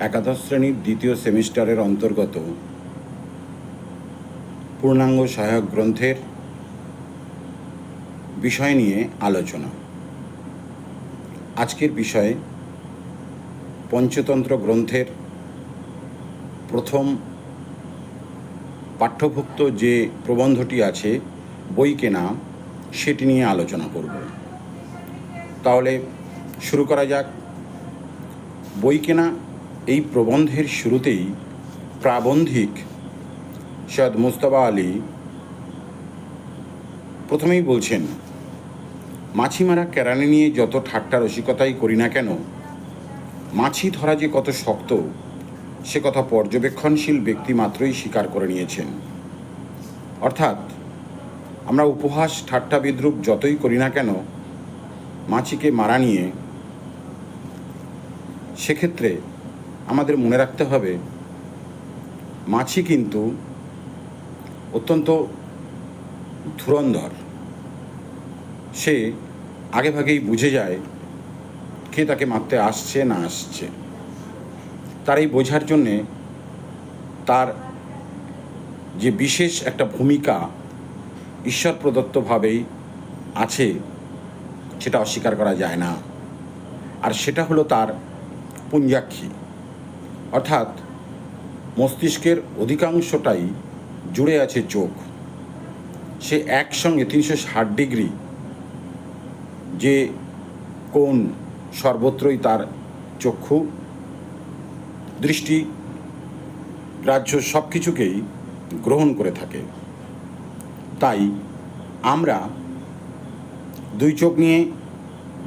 একাদশ শ্রেণির দ্বিতীয় সেমিস্টারের অন্তর্গত পূর্ণাঙ্গ সহায়ক গ্রন্থের বিষয় নিয়ে আলোচনা। আজকের বিষয়ে পঞ্চতন্ত্র গ্রন্থের প্রথম পাঠ্যভুক্ত যে প্রবন্ধটি আছে, বই কেনা, সেটি নিয়ে আলোচনা করব। তাহলে শুরু করা যাক। বই কেনা এই প্রবন্ধের শুরুতেই প্রাবন্ধিক সৈয়দ মুস্তফা আলী প্রথমেই বলছেন, মাছিমারা কেরানি নিয়ে যত ঠাট্টা রসিকতাই করি না কেন, মাছি ধরা যে কত শক্ত, সে কথা পর্যবেক্ষণশীল ব্যক্তি মাত্রই স্বীকার করে নিয়েছেন। অর্থাৎ, আমরা উপহাস, ঠাট্টা বিদ্রুপ যতই করি না কেন, মাছিকে মারা নিয়ে সেক্ষেত্রে আমাদের মনে রাখতে হবে, মাছি কিন্তু অত্যন্ত ধুরন্ধর। সে আগেভাগেই বুঝে যায় কে তাকে মারতে আসছে না আসছে। তার এই বোঝার জন্যে তার যে বিশেষ একটা ভূমিকা ঈশ্বর প্রদত্তভাবেই আছে, সেটা অস্বীকার করা যায় না। আর সেটা হলো তার পুঞ্জাক্ষী। অর্থাৎ মস্তিষ্কের অধিকাংশটাই জুড়ে আছে চোখ সে একসঙ্গে তিনশো ষাট ডিগ্রি যে কোন সর্বত্রই তার চক্ষু, দৃষ্টি গ্রাহ্য সব কিছুকেই গ্রহণ করে থাকে। তাই আমরা দুই চোখ নিয়ে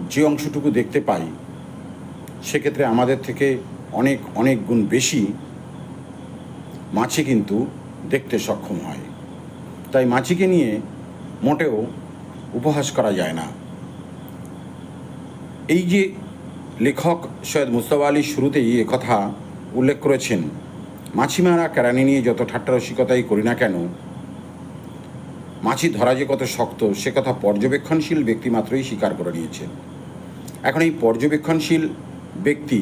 যে অংশটুকু দেখতে পাই, সেক্ষেত্রে আমাদের থেকে অনেক অনেক গুণ বেশি মাছি কিন্তু দেখতে সক্ষম হয়। তাই মাছিকে নিয়ে মোটেও উপহাস করা যায় না। এই যে লেখক সৈয়দ মুস্তফা আলী শুরুতেই কথা উল্লেখ করেছেন, মাছিমারা কেরানি নিয়ে যত ঠাট্টা রসিকতাই করি না কেন, মাছি ধরা যে কত শক্ত, সে কথা পর্যবেক্ষণশীল ব্যক্তি মাত্রই স্বীকার করে নিয়েছে এখন এই পর্যবেক্ষণশীল ব্যক্তি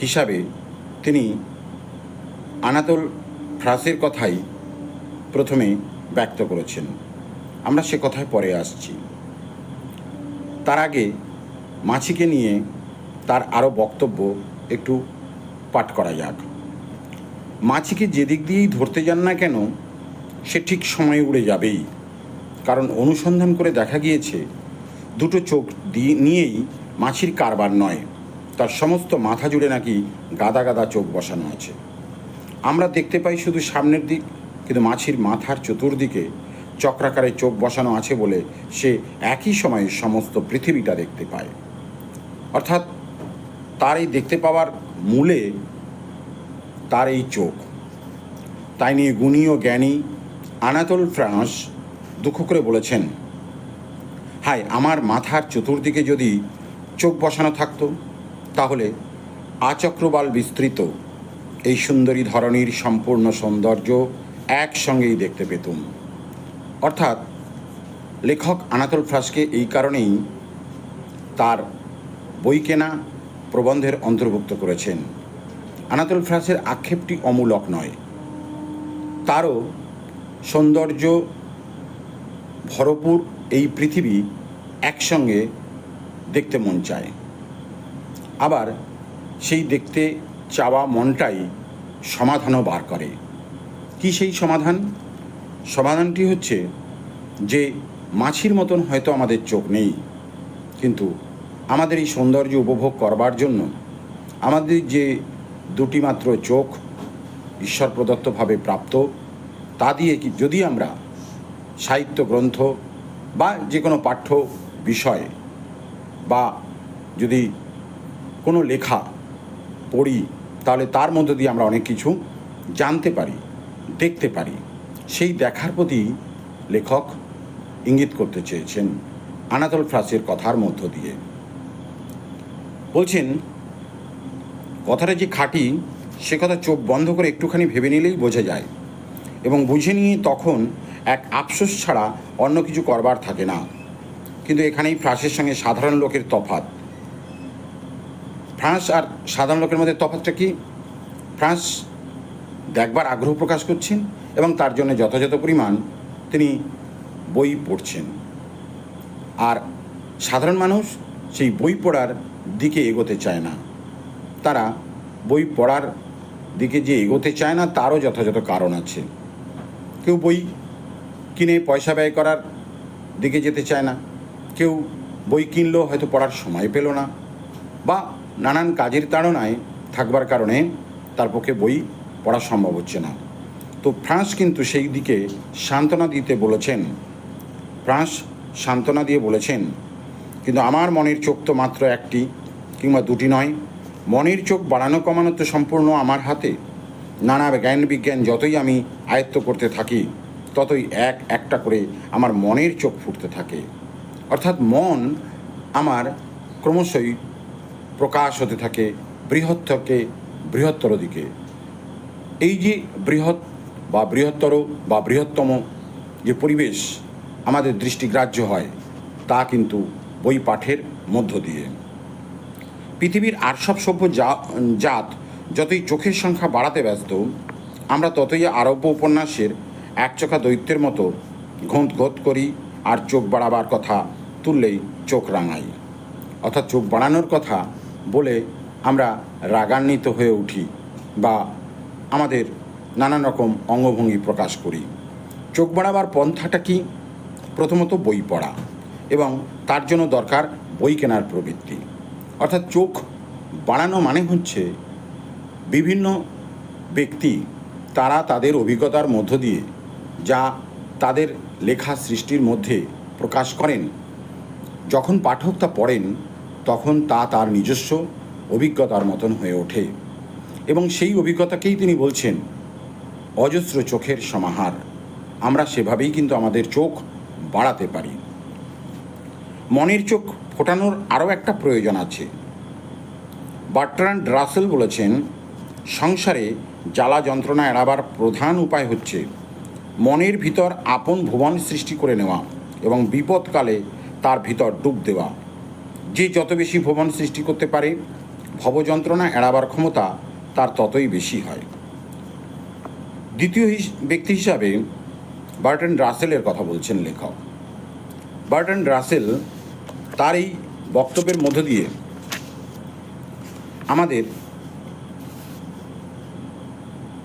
হিসাবে তিনি আনাতোল ফ্রাসের কথাই প্রথমে ব্যক্ত করেছেন। আমরা সে কথায় পরে আসছি। তার আগে মাছিকে নিয়ে তার আরও বক্তব্য একটু পাঠ করা যাক। মাছিকে যেদিক দিয়েই ধরতে যান না কেন, সে ঠিক সময়ে উড়ে যাবেই। কারণ অনুসন্ধান করে দেখা গিয়েছে, দুটো চোখ দিয়ে নিয়েই মাছির কারবার নয়। তার সমস্ত মাথা জুড়ে নাকি গাদা গাদা চোখ বসানো আছে। আমরা দেখতে পাই শুধু সামনের দিক, কিন্তু মাছির মাথার চতুর্দিকে চক্রাকারে চোখ বসানো আছে বলে সে একই সময়ে সমস্ত পৃথিবীটা দেখতে পায়। অর্থাৎ তার এই দেখতে পাওয়ার মূলে তার এই চোখ। তাই নিয়ে গুণী ও জ্ঞানী আনাতোল ফ্রান্স দুঃখ করে বলেছেন, হায়, আমার মাথার চতুর্দিকে যদি চোখ বসানো থাকতো তাহলে আচক্রবাল বিস্তৃত। এই সুন্দরী ধরনীর সম্পূর্ণ সৌন্দর্য একসঙ্গেই দেখতে পেতুম। অর্থাৎ লেখক আনাতোল ফ্রাসকে এই কারণেই তার বই কেনা প্রবন্ধের অন্তর্ভুক্ত করেছেন। আনাতোল ফ্রাসের আক্ষেপটি অমূলক নয়। তারও সৌন্দর্য ভরপুর এই পৃথিবী একসঙ্গে দেখতে মন চায়। আবার সেই দেখতে চাওয়া মনটাই সমাধানও বার করে। কি সেই সমাধান? সমাধানটি হচ্ছে যে মাছির মতন হয়তো আমাদের চোখ নেই, কিন্তু আমাদের এই সৌন্দর্য উপভোগ করবার জন্য আমাদের যে দুটি মাত্র চোখ ঈশ্বর প্রদত্তভাবে প্রাপ্ত, তা দিয়ে কি যদি আমরা সাহিত্য গ্রন্থ বা যে কোনো পাঠ্য বিষয় বা যদি কোনো লেখা পড়ি, তাহলে তার মধ্য দিয়ে আমরা অনেক কিছু জানতে পারি, দেখতে পারি। সেই দেখার প্রতি লেখক ইঙ্গিত করতে চেয়েছেন আনাতল ফ্রাসের কথার মধ্য দিয়ে। বলছেন, কথাটা যে খাঁটি, সে কথা চোখ বন্ধ করে একটুখানি ভেবে নিলেই বোঝা যায় এবং বুঝে নিয়ে তখন এক আফসোস ছাড়া অন্য কিছু করবার থাকে না। কিন্তু এখানেই ফ্রাসের সঙ্গে সাধারণ লোকের তফাৎ। ফ্রান্স আর সাধারণ লোকের মধ্যে তফাৎটা কি? ফ্রান্স দেখবার আগ্রহ প্রকাশ করছেন এবং তার জন্য যথাযথ পরিমাণ তিনি বই পড়ছেন। আর সাধারণ মানুষ সেই বই পড়ার দিকে এগোতে চায় না। তারা বই পড়ার দিকে যে এগোতে চায় না, তারও যথাযথ কারণ আছে। কেউ বই কিনে পয়সা ব্যয় করার দিকে যেতে চায় না। কেউ বই কিনলেও হয়তো পড়ার সময় পেল না। বা নানান কাজের তাড়নায় থাকবার কারণে তার পক্ষে বই পড়া সম্ভব হচ্ছে না। তো ফ্রান্স কিন্তু সেই দিকে সান্ত্বনা দিতে বলেছেন। ফ্রান্স সান্ত্বনা দিয়ে বলেছেন, কিন্তু আমার মনের চোখ তো মাত্র একটি কিংবা দুটি নয়। মনের চোখ বাড়ানো কমানো তো সম্পূর্ণ আমার হাতে। নানা জ্ঞান বিজ্ঞান যতই আমি আয়ত্ত করতে থাকি, ততই এক একটা করে আমার মনের চোখ ফুটতে থাকে। অর্থাৎ মন আমার ক্রমশই প্রকাশ হতে থাকে বৃহৎ থেকে বৃহত্তর দিকে। এই যে বৃহৎ বা বৃহত্তর বা বৃহত্তম যে পরিবেশ আমাদের দৃষ্টিগ্রাহ্য হয়, তা কিন্তু বই পাঠের মধ্য দিয়ে। পৃথিবীর আর সব সভ্য জাত যতই চোখের সংখ্যা বাড়াতে ব্যস্ত, আমরা ততই আরব্য উপন্যাসের একচোখা দৈত্যের মতো ঘোঁত ঘোঁত করি আর চোখ বাড়াবার কথা তুললেই চোখ রাঙাই। অর্থাৎ চোখ বাড়ানোর কথা বলে আমরা রাগান্বিত হয়ে উঠি বা আমাদের নানান রকম অঙ্গভঙ্গি প্রকাশ করি। চোখ বাড়াবার পন্থাটা কি? প্রথমত বই পড়া এবং তার জন্য দরকার বই কেনার প্রবৃত্তি। অর্থাৎ চোখ বাড়ানো মানে হচ্ছে বিভিন্ন ব্যক্তি তারা তাদের অভিজ্ঞতার মধ্য দিয়ে যা তাদের লেখা সৃষ্টির মধ্যে প্রকাশ করেন। যখন পাঠক তা পড়েন তখন তা তার নিজস্ব অভিজ্ঞতার মতন হয়ে ওঠে। এবং সেই অভিজ্ঞতাকেই তিনি বলছেন, অজস্র চোখের সমাহার। আমরা সেভাবেই কিন্তু আমাদের চোখ বাড়াতে পারি। মনের চোখ ফোটানোর আরও একটা প্রয়োজন আছে। বার্ট্রান্ড রাসেল বলেছেন, সংসারে জ্বালা যন্ত্রণা এড়াবার প্রধান উপায় হচ্ছে মনের ভিতর আপন ভুবন সৃষ্টি করে নেওয়া এবং বিপদকালে তার ভিতর ডুব দেওয়া। যে যত বেশি ভুবন সৃষ্টি করতে পারে, ভবযন্ত্রণা এড়াবার ক্ষমতা তার ততই বেশি হয়। দ্বিতীয় ব্যক্তি হিসাবে বার্টন রাসেলের কথা বলছেন লেখক। বার্টন রাসেল তার এই বক্তব্যের মধ্য দিয়ে আমাদের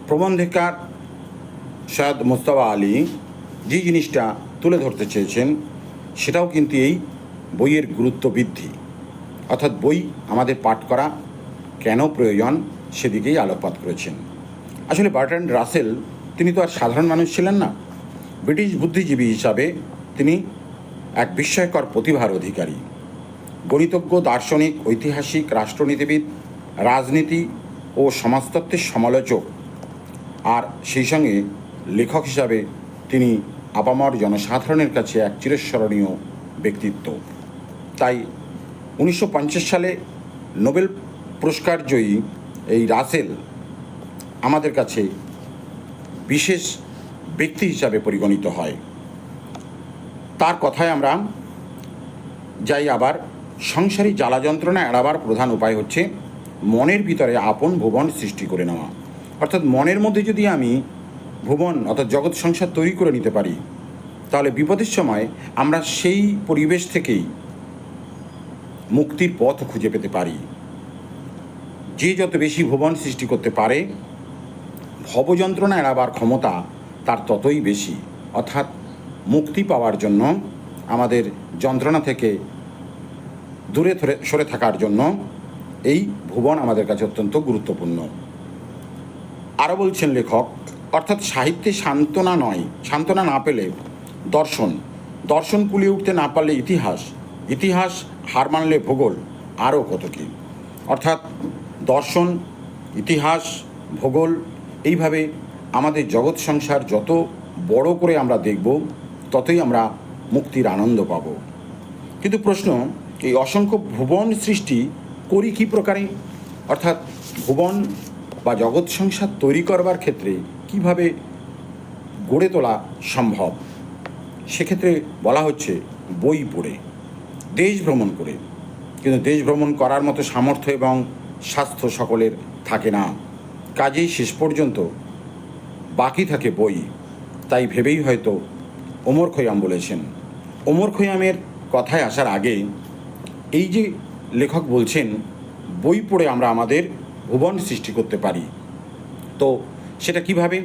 প্রবন্ধিকার সৈয়দ মোস্তফা আলী যে জিনিসটা তুলে ধরতে চেয়েছেন, সেটাও কিন্তু এই বইয়ের গুরুত্ব বৃদ্ধি। অর্থাৎ বই আমাদের পাঠ করা কেন প্রয়োজন সেদিকেই আলোকপাত করেছেন। আসলে বার্টন রাসেল, তিনি তো আর সাধারণ মানুষ ছিলেন না। ব্রিটিশ বুদ্ধিজীবী হিসাবে তিনি এক বিস্ময়কর প্রতিভার অধিকারী। গণিতজ্ঞ, দার্শনিক, ঐতিহাসিক, রাষ্ট্রনীতিবিদ, রাজনীতি ও সমাজতত্ত্বের সমালোচক। আর সেই সঙ্গে লেখক হিসাবে তিনি আপামর জনসাধারণের কাছে এক চিরস্মরণীয় ব্যক্তিত্ব। তাই উনিশশো পঞ্চাশ সালে নোবেল পুরস্কার জয়ী এই রাসেল আমাদের কাছে বিশেষ ব্যক্তি হিসাবে পরিগণিত হয়। তার কথায় আমরা যাই আবার, সংসারী জ্বালা যন্ত্রণা এড়াবার প্রধান উপায় হচ্ছে মনের ভিতরে আপন ভুবন সৃষ্টি করে নেওয়া। অর্থাৎ মনের মধ্যে যদি আমি ভুবন অর্থাৎ জগৎ সংসার তৈরি করে নিতে পারি, তাহলে বিপদের সময় আমরা সেই পরিবেশ থেকেই মুক্তির পথ খুঁজে পেতে পারি। যে যত বেশি ভুবন সৃষ্টি করতে পারে, ভবযন্ত্রণা এড়াবার ক্ষমতা তার ততই বেশি। অর্থাৎ মুক্তি পাওয়ার জন্য, আমাদের যন্ত্রণা থেকে দূরে সরে থাকার জন্য এই ভুবন আমাদের কাছে অত্যন্ত গুরুত্বপূর্ণ। আরও বলছেন লেখক, অর্থাৎ সাহিত্যে সান্ত্বনা নয়, সান্ত্বনা না পেলে দর্শন দর্শন কুলিয়ে উঠতে না পারলে ইতিহাস ইতিহাস হার মানলে ভূগোল আরও কত কী? অর্থাৎ দর্শন, ইতিহাস, ভূগোল, এইভাবে আমাদের জগৎ সংসার যত বড় করে আমরা দেখব, ততই আমরা মুক্তির আনন্দ পাব। কিন্তু প্রশ্ন, এই অসংখ্য ভুবন সৃষ্টি করি কী প্রকারে? অর্থাৎ ভুবন বা জগৎ সংসার তৈরি করবার ক্ষেত্রে কীভাবে গড়ে তোলা সম্ভব? সেক্ষেত্রে বলা হচ্ছে বই পড়ে। দেশ ভ্রমণ করে। কিন্তু দেশ ভ্রমণ করার মতো সামর্থ্য এবং স্বাস্থ্য সকলের থাকে না। কাজেই শেষ পর্যন্ত বাকি থাকে বই। তাই ভেবেই হয়তো ওমর খৈয়াম বলেছেন। ওমর খৈয়ামের কথায় আসার আগে এই যে লেখক বলছেন, বই পড়ে আমরা আমাদের ভুবন সৃষ্টি করতে পারি। তো সেটা কীভাবে?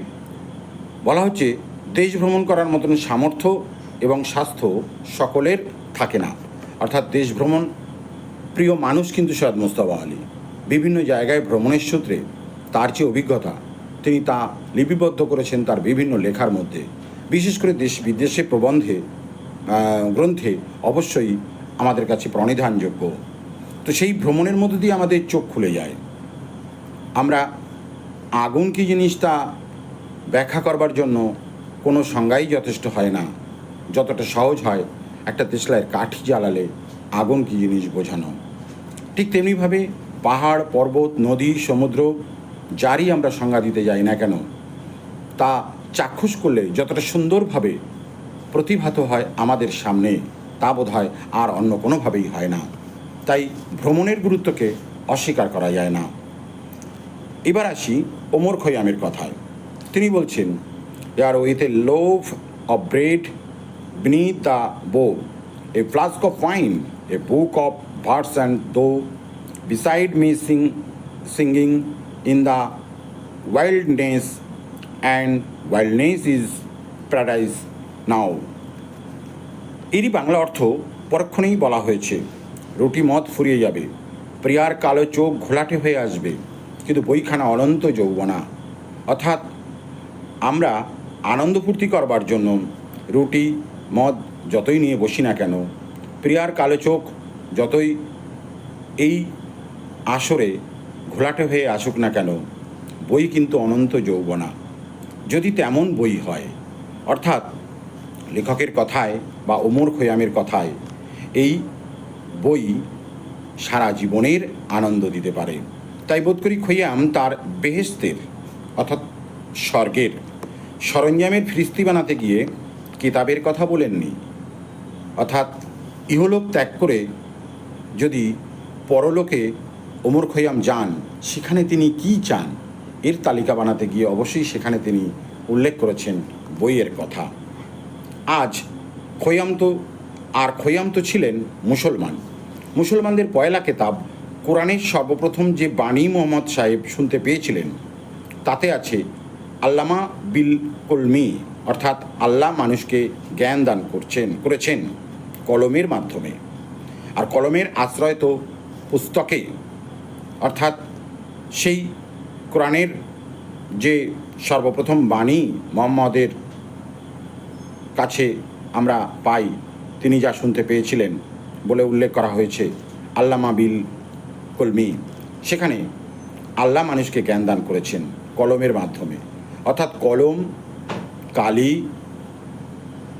বলা হচ্ছে দেশ ভ্রমণ করার মতন সামর্থ্য এবং স্বাস্থ্য সকলের থাকে না। অর্থাৎ দেশ ভ্রমণ, প্রিয় মানুষ কিন্তু সৈয়দ মোস্তফা আলী। বিভিন্ন জায়গায় ভ্রমণের সূত্রে তার যে অভিজ্ঞতা, তিনি তা লিপিবদ্ধ করেছেন তার বিভিন্ন লেখার মধ্যে। বিশেষ করে দেশ বিদেশে প্রবন্ধে গ্রন্থে অবশ্যই আমাদের কাছে প্রণিধানযোগ্য। তো সেই ভ্রমণের মধ্য দিয়ে আমাদের চোখ খুলে যায়। আমরা আগুন কি জিনিস তা ব্যাখ্যা করবার জন্য কোনো সংজ্ঞাই যথেষ্ট হয় না, যতটা সহজ হয় একটা তেসলায় কাঠি জ্বালালে আগুন কী জিনিস বোঝানো? ঠিক তেমনিভাবে পাহাড়, পর্বত, নদী, সমুদ্র, যারই আমরা সংজ্ঞা দিতে যাই না কেন, তা চাক্ষুষ করলে যতটা সুন্দরভাবে প্রতিভাত হয় আমাদের সামনে, তা বোধ হয় আর অন্য কোনোভাবেই হয় না। তাই ভ্রমণের গুরুত্বকে অস্বীকার করা যায় না। এবার আসি ওমর খৈয়ামের কথায়। তিনি বলছেন উইথ এ লোভ of bread beneath the bough a flask of wine a book of verse and thou beside me sing, singing in the wilderness and wilderness is paradise now. এরই বাংলা অর্থ পরক্ষণেই বলা হয়েছে রুটি মদ ফুরিয়ে যাবে প্রিয়ার কালো চোখ ঘোলাটে হয়ে আসবে কিন্তু বইখানা অনন্ত যৌবনা। অর্থাৎ আমরা আনন্দ ফুর্তি করবার জন্য রুটি মদ যতই নিয়ে বসি না কেন, প্রিয়ার কালো চোখ যতই এই আসরে ঘোলাটে হয়ে আসুক না কেন, বই কিন্তু অনন্ত যৌবনা। যদি তেমন বই হয়, অর্থাৎ লেখকের কথায় বা ওমর খৈয়ামের কথায়, এই বই সারা জীবনের আনন্দ দিতে পারে। তাই বোধ করি খৈয়াম তার বেহেস্তের, অর্থাৎ স্বর্গের, সরঞ্জামের ফিরিস্তি বানাতে গিয়ে কিতাবের কথা বলেননি। অর্থাৎ ইহলোক ত্যাগ করে যদি পরলোকে ওমর খৈয়াম যান, সেখানে তিনি কি চান? এর তালিকা বানাতে গিয়ে অবশ্যই সেখানে তিনি উল্লেখ করেছেন বইয়ের কথা। আজ খৈয়াম তো, আর খৈয়াম তো ছিলেন মুসলমান। মুসলমানদের পয়লা কেতাব কোরআনের সর্বপ্রথম যে বাণী মোহাম্মদ সাহেব শুনতে পেয়েছিলেন, তাতে আছে আল্লামা বিল কলমি অর্থাৎ আল্লাহ মানুষকে জ্ঞান দান করছেন, করেছেন কলমের মাধ্যমে। আর কলমের আশ্রয় তো পুস্তকে। অর্থাৎ সেই কোরআনের যে সর্বপ্রথম বাণী মোহাম্মদের কাছে আমরা পাই, তিনি যা শুনতে পেয়েছিলেন বলে উল্লেখ করা হয়েছে, আল্লামা বিল কলমি। সেখানে আল্লাহ মানুষকে জ্ঞান দান করেছেন কলমের মাধ্যমে। অর্থাৎ কলম কালি,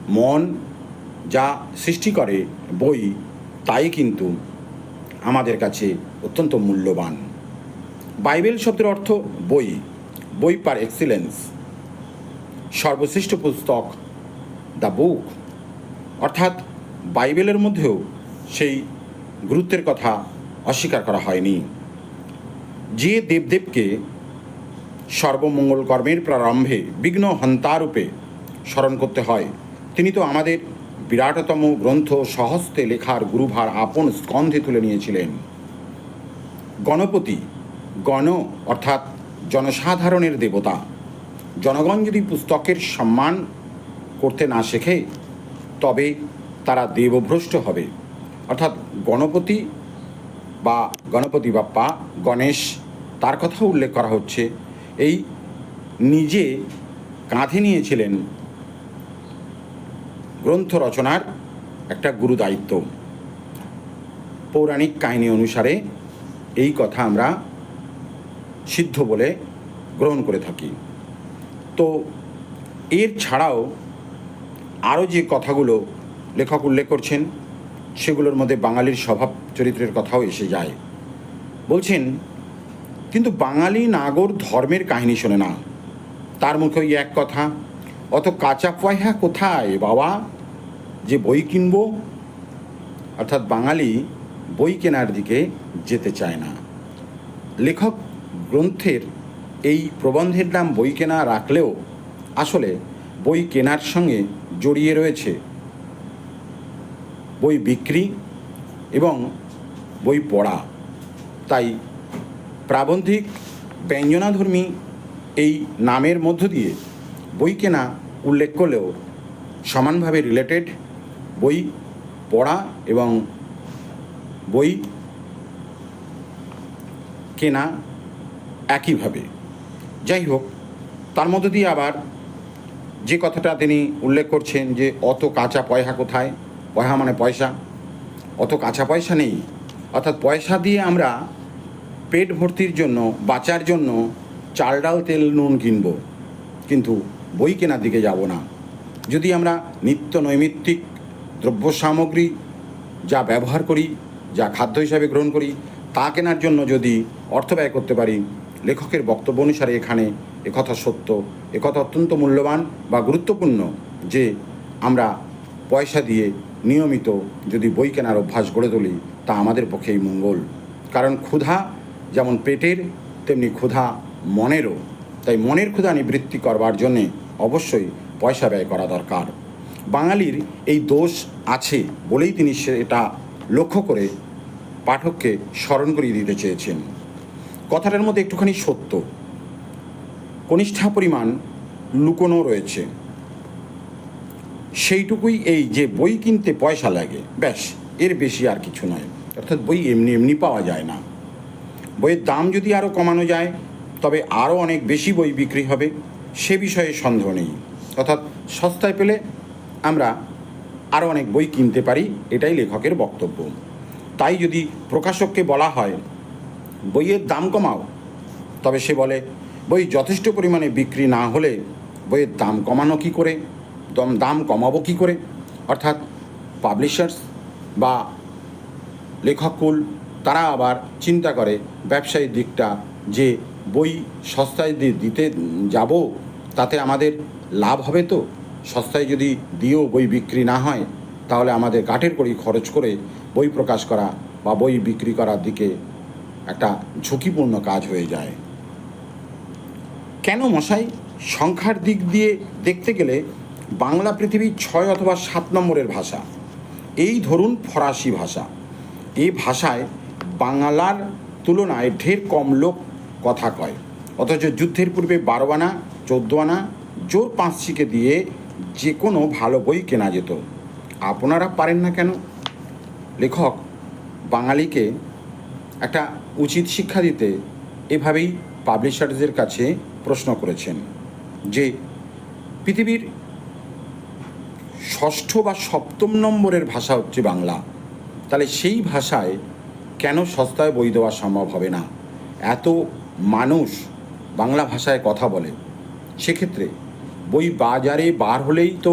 মন যা সৃষ্টি করে বই, তাই কিন্তু আমাদের কাছে অত্যন্ত মূল্যবান। বাইবেল শব্দের অর্থ বই বই পার এক্সিলেন্স। সর্বশ্রেষ্ঠ পুস্তক, দ্য বুক। অর্থাৎ বাইবেলের মধ্যেও সেই গুরুত্বের কথা অস্বীকার করা হয়নি। যে দেবদেবকে সর্বমঙ্গল কর্মের প্রারম্ভে বিঘ্ন হন্তারূপে স্মরণ করতে হয়। তিনি তো আমাদের বিরাটতম গ্রন্থ সহস্তে লেখার গুরুভার আপন স্কন্ধে তুলে নিয়েছিলেন। গণপতি, গণ অর্থাৎ জনসাধারণের দেবতা, জনগণ যদি পুস্তকের সম্মান করতে না শেখে, তবে তারা দেবভ্রষ্ট হবে। অর্থাৎ গণপতি বা গণপতি বাপ্পা, গণেশ, তার কথা উল্লেখ করা হচ্ছে। এই নিজে কাঁধে নিয়েছিলেন গ্রন্থ রচনার একটা গুরু দায়িত্ব পৌরাণিক কাহিনী অনুসারে এই কথা আমরা সিদ্ধ বলে গ্রহণ করে থাকি। তো এর ছাড়াও আরও যে কথাগুলো লেখক উল্লেখ করছেন, সেগুলোর মধ্যে বাঙালির স্বভাব চরিত্রের কথাও এসে যায়। বলছেন কিন্তু বাঙালি নাগর ধর্মের কাহিনী শোনে না। তার মুখে ওই এক কথা, অত কাঁচা পয়সা কোথায় বাবা? যে বই কিনবো? অর্থাৎ বাঙালি বই কেনার দিকে যেতে চায় না। লেখক গ্রন্থের এই প্রবন্ধের নাম বই কেনা রাখলেও আসলে বই কেনার সঙ্গে জড়িয়ে রয়েছে বই বিক্রি এবং বই পড়া। তাই প্রাবন্ধিক, ব্যঞ্জনাধর্মী এই নামের মধ্য দিয়ে বই কেনা উল্লেখ করলেও সমানভাবে রিলেটেড বই পড়া এবং বই কেনা একইভাবে। যাই হোক, তার মধ্য দিয়ে আবার যে কথাটা তিনি উল্লেখ করছেন যে অত কাঁচা পয়সা কোথায়? পয়সা মানে পয়সা। অত কাঁচা পয়সা নেই। অর্থাৎ পয়সা দিয়ে আমরা পেট ভর্তির জন্য, বাঁচার জন্য চাল, ডাল, তেল, নুন কিনব। কিন্তু বই কেনার দিকে যাব না। যদি আমরা নিত্য নৈমিত্তিক দ্রব্য সামগ্রী যা ব্যবহার করি, যা খাদ্য হিসাবে গ্রহণ করি, তা কেনার জন্য যদি অর্থ ব্যয় করতে পারি, লেখকের বক্তব্য অনুসারে এখানে একথা সত্য, একথা অত্যন্ত মূল্যবান বা গুরুত্বপূর্ণ যে আমরা পয়সা দিয়ে নিয়মিত যদি বই কেনার অভ্যাস গড়ে তুলি, তা আমাদের পক্ষেই মঙ্গল। কারণ ক্ষুধা যেমন পেটের, তেমনি ক্ষুধা মনেরও। তাই মনের ক্ষুধা নিবৃত্তি করবার জন্যে অবশ্যই পয়সা ব্যয় করা দরকার। বাঙালির এই দোষ আছে বলেই তিনি সেটা লক্ষ্য করে পাঠককে স্মরণ করিয়ে দিতে চেয়েছেন। কথাটার মধ্যে একটুখানি সত্য। কনিষ্ঠা পরিমাণ লুকোনো রয়েছে। সেইটুকুই এই যে বই কিনতে পয়সা লাগে, ব্যাস, এর বেশি আর কিছু নয়। অর্থাৎ বই এমনি এমনি পাওয়া যায় না। বইয়ের দাম যদি আরও কমানো যায়, তবে আরও অনেক বেশি বই বিক্রি হবে, সে বিষয়ে সন্দেহ নেই। অর্থাৎ সস্তায় পেলে আমরা আরও অনেক বই কিনতে পারি, এটাই লেখকের বক্তব্য। তাই যদি প্রকাশককে বলা হয়, বইয়ের দাম কমাও তবে সে বলে, বই যথেষ্ট পরিমাণে বিক্রি না হলে বইয়ের দাম কমানো কী করে? দম, দাম কমাবো কী করে? অর্থাৎ পাবলিশার্স বা লেখককুল তারা আবার চিন্তা করে ব্যবসায়িক দিকটা যে বই সস্তায় দিতে যাব, তাতে আমাদের লাভ হবে তো? সস্তায় যদি দিয়েও বই বিক্রি না হয়, তাহলে আমাদের কাঠের কড়ি খরচ করে বই প্রকাশ করা বা বই বিক্রি করার দিকে একটা ঝুঁকিপূর্ণ কাজ হয়ে যায়। কেন মশাই? সংখ্যার দিক দিয়ে দেখতে গেলে বাংলা পৃথিবীর ছয় অথবা সাত নম্বরের ভাষা। এই ধরুন ফরাসি ভাষা। এই ভাষায় বাংলার তুলনায় ঢের কম লোক কথা কয়। অথচ যুদ্ধের পূর্বে বারো আনা, চোদ্দ আনা, জোর পাঁচশিকে দিয়ে যে কোনো ভালো বই কেনা যেত। আপনারা পারেন না কেন? লেখক বাঙালিকে একটা উচিত শিক্ষা দিতে এভাবেই পাবলিশারদের কাছে প্রশ্ন করেছেন যে, পৃথিবীর ষষ্ঠ বা সপ্তম নম্বরের ভাষা হচ্ছে বাংলা। তাহলে সেই ভাষায় কেন সস্তায় বই দেওয়া সম্ভব হবে না? এত মানুষ বাংলা ভাষায় কথা বলে। সেক্ষেত্রে বই বাজারে বার হলেই তো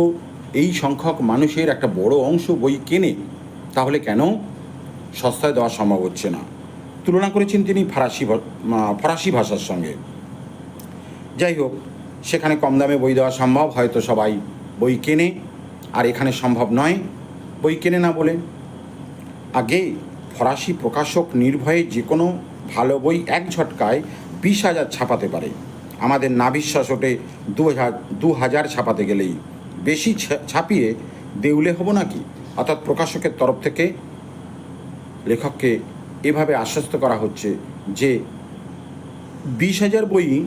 এই সংখ্যক মানুষের একটা বড় অংশ বই কেনে। তাহলে কেন সস্তায় দেওয়া সম্ভব হচ্ছে না? তুলনা করেছেন তিনি ফরাসি ফরাসি ভাষার সঙ্গে। যাই হোক, সেখানে কম দামে বই দেওয়া সম্ভব, হয়তো সবাই বই কেনে। আর এখানে সম্ভব নয় বই কেনে না বলে। আগে ফরাসি প্রকাশক নির্ভয়ে যে কোনো ভালো বই এক ঝটকায় বিশ হাজার ছাপাতে পারে। আমাদের নাবিশ্বাস ওঠে দু হাজার দু হাজার ছাপাতে গেলেই। বেশি ছাপিয়ে দেউলে হব নাকি? অর্থাৎ প্রকাশকের তরফ থেকে লেখককে এভাবে আশ্বস্ত করা হচ্ছে যে বিশ হাজার বই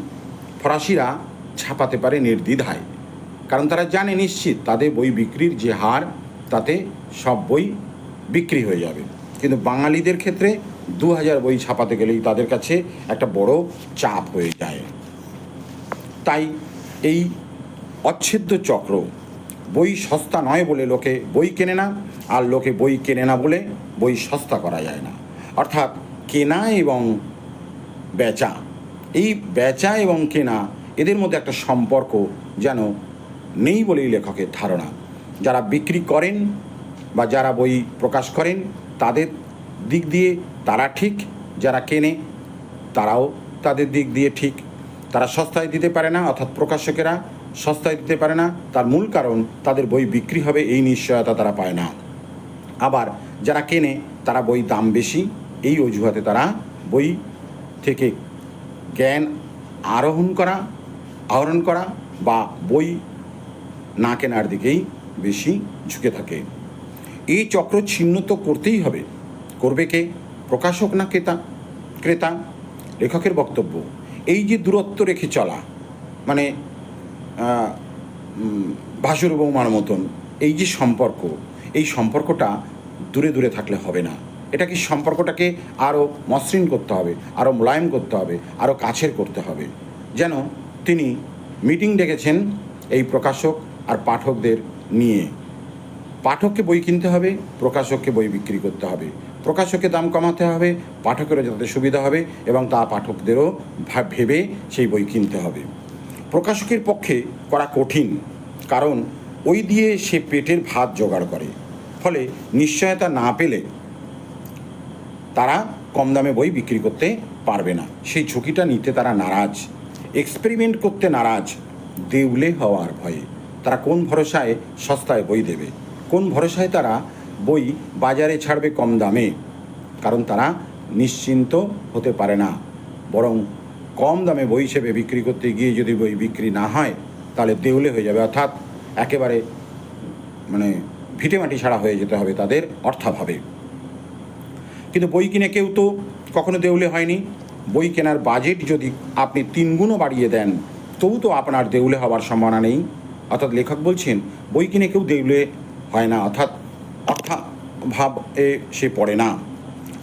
ফরাসিরা ছাপাতে পারে নির্দ্বিধায়। কারণ তারা জানে নিশ্চিত তাদের বই বিক্রির যে হার, তাতে সব বই বিক্রি হয়ে যাবে। কিন্তু বাঙালিদের ক্ষেত্রে দু হাজার বই ছাপাতে গেলেই তাদের কাছে একটা বড় চাপ হয়ে যায়। তাই এই অচ্ছেদ্য চক্র, বই সস্তা নয় বলে লোকে বই কেনে না, আর লোকে বই কেনে না বলে বই সস্তা করা যায় না। অর্থাৎ কেনা এবং বেচা, এই বেচা এবং কেনা এদের মধ্যে একটা সম্পর্ক যেন নেই বলেই লেখকের ধারণা। যারা বিক্রি করেন বা যারা বই প্রকাশ করেন তাদের দিক দিয়ে তারা ঠিক, যারা কেনে, তারাও তাদের দিক দিয়ে ঠিক। তারা সস্তায় দিতে পারে না, অর্থাৎ প্রকাশকেরা সস্তায় দিতে পারে না। তার মূল কারণ, তাদের বই বিক্রি হবে এই নিশ্চয়তা তারা পায় না। আবার যারা কেনে, তারা বই দাম বেশি। এই অজুহাতে তারা বই থেকে জ্ঞান আরোহণ করা, আহরণ করা বা বই না কেনার দিকেই বেশি ঝুঁকে থাকে। এই চক্র ছিন্ন তো করতেই হবে। করবে কে? প্রকাশক না ক্রেতা। ক্রেতা, লেখকের বক্তব্য। এই যে দূরত্ব রেখে চলা মানে ভাসুর বৌমার মতন, এই যে সম্পর্ক, এই সম্পর্কটা দূরে দূরে থাকলে হবে না। এটাকে সম্পর্কটাকে আরও মসৃণ করতে হবে আরও মোলায়েম করতে হবে আরও কাছের করতে হবে? যেন তিনি মিটিং ডেকেছেন এই প্রকাশক আর পাঠকদের নিয়ে। পাঠককে বই কিনতে হবে, প্রকাশককে বই বিক্রি করতে হবে। প্রকাশককে দাম কমাতে হবে, পাঠকেরও যাতে সুবিধা হবে এবং তা পাঠকদেরও ভেবে সেই বই কিনতে হবে। প্রকাশকের পক্ষে করা কঠিন, কারণ ওই দিয়ে সে পেটের ভাত জোগাড় করে। ফলে নিশ্চয়তা না পেলে তারা কম দামে বই বিক্রি করতে পারবে না। সেই ঝুঁকিটা নিতে তারা নারাজ। এক্সপেরিমেন্ট করতে নারাজ। দেউলে হওয়ার ভয়ে। তারা কোন ভরসায় সস্তায় বই দেবে? কোন ভরসায় তারা বই বাজারে ছাড়বে কম দামে? কারণ তারা নিশ্চিন্ত হতে পারে না। বরং কম দামে বই হিসেবে বিক্রি করতে গিয়ে যদি বই বিক্রি না হয়, তাহলে দেউলে হয়ে যাবে। অর্থাৎ একেবারে মানে ভিটেমাটি ছাড়া হয়ে যেতে হবে তাদের অর্থাভাবে। কিন্তু বই কিনে কেউ তো কখনো দেউলে হয়নি। বই কেনার বাজেট যদি আপনি তিনগুণও বাড়িয়ে দেন, তবু তো আপনার দেউলে হওয়ার সম্ভাবনা নেই। অর্থাৎ লেখক বলছেন, বই কিনে কেউ দেউলে হয় না, অর্থাৎ অর্থাভাব এ সে পড়ে না।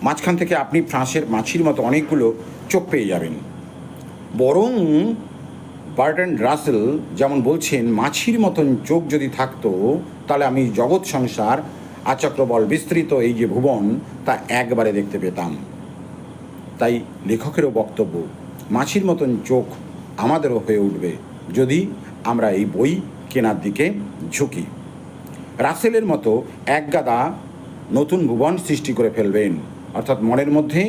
মাঝখান থেকে আপনি ফ্রাঁসের মাছির মতো অনেকগুলো চোখ পেয়ে যাবেন। বরং বার্টন রাসেল যেমন বলছেন, মাছির মতন চোখ যদি থাকতো, তাহলে আমি জগৎ সংসার, আচক্রবল বিস্তৃত এই যে ভুবন, তা একবারে দেখতে পেতাম। তাই লেখকেরও বক্তব্য, মাছির মতন চোখ আমাদেরও হয়ে উঠবে যদি আমরা এই বই কেনার দিকে ঝুঁকি। রাসেলের মতো একগাদা নতুন ভুবন সৃষ্টি করে ফেলবেন। অর্থাৎ মনের মধ্যে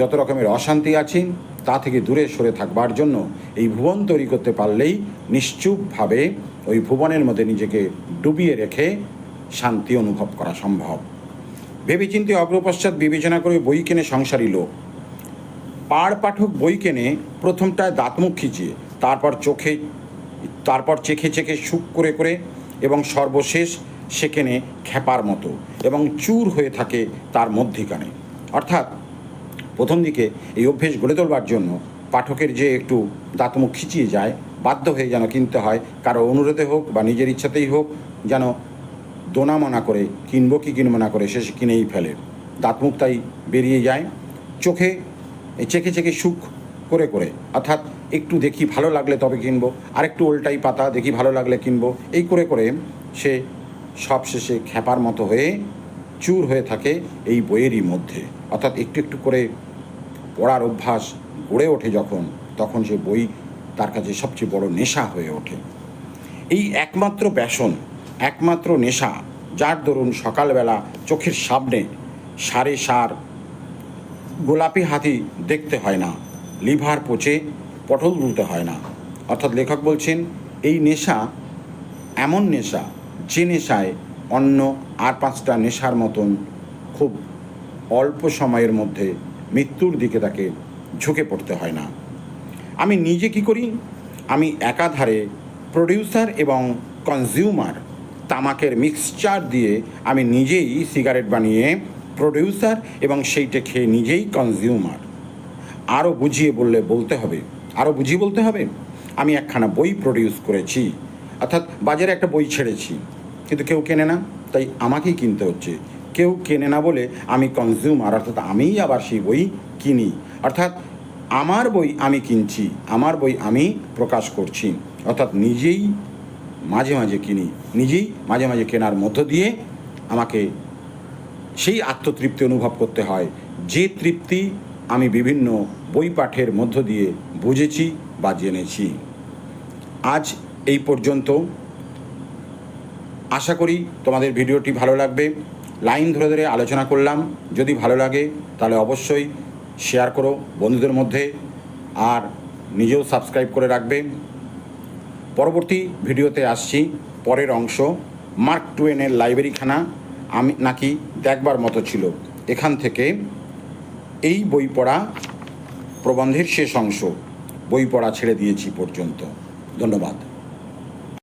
যত রকমের অশান্তি আছে, তা থেকে দূরে সরে থাকবার জন্য এই ভুবন তৈরি করতে পারলেই নিশ্চুপভাবে ওই ভুবনের মধ্যে নিজেকে ডুবিয়ে রেখে শান্তি অনুভব করা সম্ভব। ভেবেচিন্তে অগ্রপশ্চাৎ বিবেচনা করে বই কেনে সংসারী লোক। পাড় পাঠক বই কেনে প্রথমটায় দাঁতমুখ খিচিয়ে, তারপর চোখে, তারপর চেখে চেখে সুখ করে করে এবং সর্বশেষ সেখানে খ্যাপার মতো এবং চুর হয়ে থাকে তার মধ্যিখানে। অর্থাৎ প্রথম দিকে এই অভ্যেস গড়ে তোলবার জন্য পাঠকের যে একটু দাঁতমুখ খিচিয়ে যায়, বাধ্য হয়ে যেন কিনতে হয়, কারও অনুরোধে হোক বা নিজের ইচ্ছাতেই হোক, যেন দোনা মনা করে কিনবো কি কিনবো না করে শেষে কিনেই ফেলে। দাঁতমুখ তাই বেরিয়ে যায়, চোখে চেখে চেখে সুখ করে করে। অর্থাৎ একটু দেখি ভালো লাগলে তবে কিনবো, আরেকটু উল্টাই পাতা দেখি ভালো লাগলে কিনবো, এই করে করে সে সব শেষে খ্যাপার মতো হয়ে চুর হয়ে থাকে এই বইয়েরই মধ্যে। অর্থাৎ একটু একটু করে পড়ার অভ্যাস গড়ে ওঠে যখন, তখন সে বই তার কাছে সবচেয়ে বড় নেশা হয়ে ওঠে। এই একমাত্র ব্যসন একমাত্র নেশা, যার দরুন সকালবেলা চোখের সামনে সারে সার গোলাপি হাতি দেখতে হয় না, লিভার পচে পটল তুলতে হয় না। অর্থাৎ লেখক বলছেন, এই নেশা এমন নেশা যে নেশায় অন্য আর পাঁচটা নেশার মতন খুব অল্প সময়ের মধ্যে মৃত্যুর দিকে তাকে ঝুঁকে পড়তে হয় না। আমি নিজে কি করি? আমি একাধারে প্রডিউসার এবং কনজিউমার তামাকের মিক্সচার দিয়ে আমি নিজেই সিগারেট বানিয়ে প্রডিউসার এবং সেইটা খেয়ে নিজেই কনজিউমার আরও বুঝিয়ে বললে বলতে হবে। আরও বুঝিয়ে বলতে হবে? আমি একখানা বই প্রডিউস করেছি। অর্থাৎ বাজারে একটা বই ছেড়েছি, কিন্তু কেউ কেনে না, তাই আমাকেই কিনতে হচ্ছে। কেউ কেনে না বলে আমি কনজিউমার অর্থাৎ আমিই আবার সেই বই কিনি। অর্থাৎ আমার বই আমি কিনছি, আমার বই আমি প্রকাশ করছি। অর্থাৎ নিজেই মাঝে মাঝে কিনি, নিজেই মাঝে মাঝে কেনার মধ্য দিয়ে আমাকে সেই আত্মতৃপ্তি অনুভব করতে হয়। যে তৃপ্তি আমি বিভিন্ন বই পাঠের মধ্য দিয়ে বুঝেছি বা জেনেছি। আজ এই পর্যন্ত। আশা করি তোমাদের ভিডিওটি ভালো লাগবে। লাইন ধরে ধরে আলোচনা করলাম। যদি ভালো লাগে, তাহলে অবশ্যই শেয়ার করো বন্ধুদের মধ্যে আর নিজেও সাবস্ক্রাইব করে রাখবে। পরবর্তী ভিডিওতে আসছি। পরের অংশ মার্ক টুয়েনের লাইব্রেরিখানা আমি নাকি দেখবার মতো ছিল। এখান থেকে এই বই পড়া প্রবন্ধের শেষ অংশ বই পড়া ছেড়ে দিয়েছি পর্যন্ত। ধন্যবাদ।